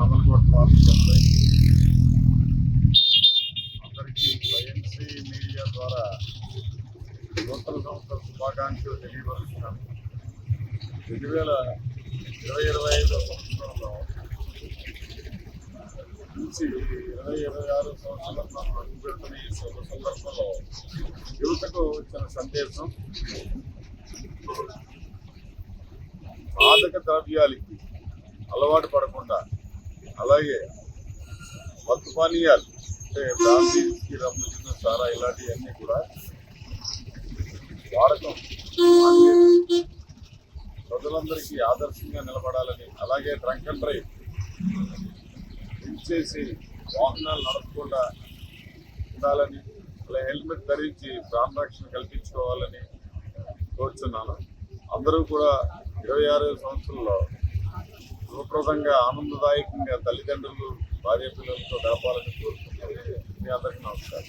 కామలకోట పాల్గొంటాయి అందరికీ YNC media ద్వారా నూతన సంవత్సర శుభాకాంక్షలు తెలియపరుస్తున్నాను రెండు వేల ఇరవై ఇరవై ఐదో సంవత్సరంలో నుంచి ఇరవై ఇరవై ఆరు సంవత్సరాల మనం అడుగుపెడుతున్న ఈ శుభ సందర్భంలో యువతకు వచ్చిన సందేశం మాదక ద్రవ్యాలకి అలవాటు పడకుండా అలాగే మత్తు పానీయాలు అంటే బ్రాందీకి రమ్ముతున్న సారా ఇలాంటివన్నీ కూడా వాడకం. ప్రజలందరికీ ఆదర్శంగా నిలబడాలని అలాగే డ్రంక్ అండ్ డ్రైవ్ డ్రింక్ చేసి వాహనాలు నడపకుండా ఉండాలని అలా హెల్మెట్ ధరించి ప్రాణ రక్షణ కల్పించుకోవాలని కోరుచున్నాను. అందరూ కూడా ఇరవై ఆరు సంవత్సరంలో శుభప్రదంగా ఆనందదాయకంగా తల్లిదండ్రులు భార్య పిల్లలతో గడపాలని కోరుకుంటున్నాను మీ అందరికీ నమస్కారం.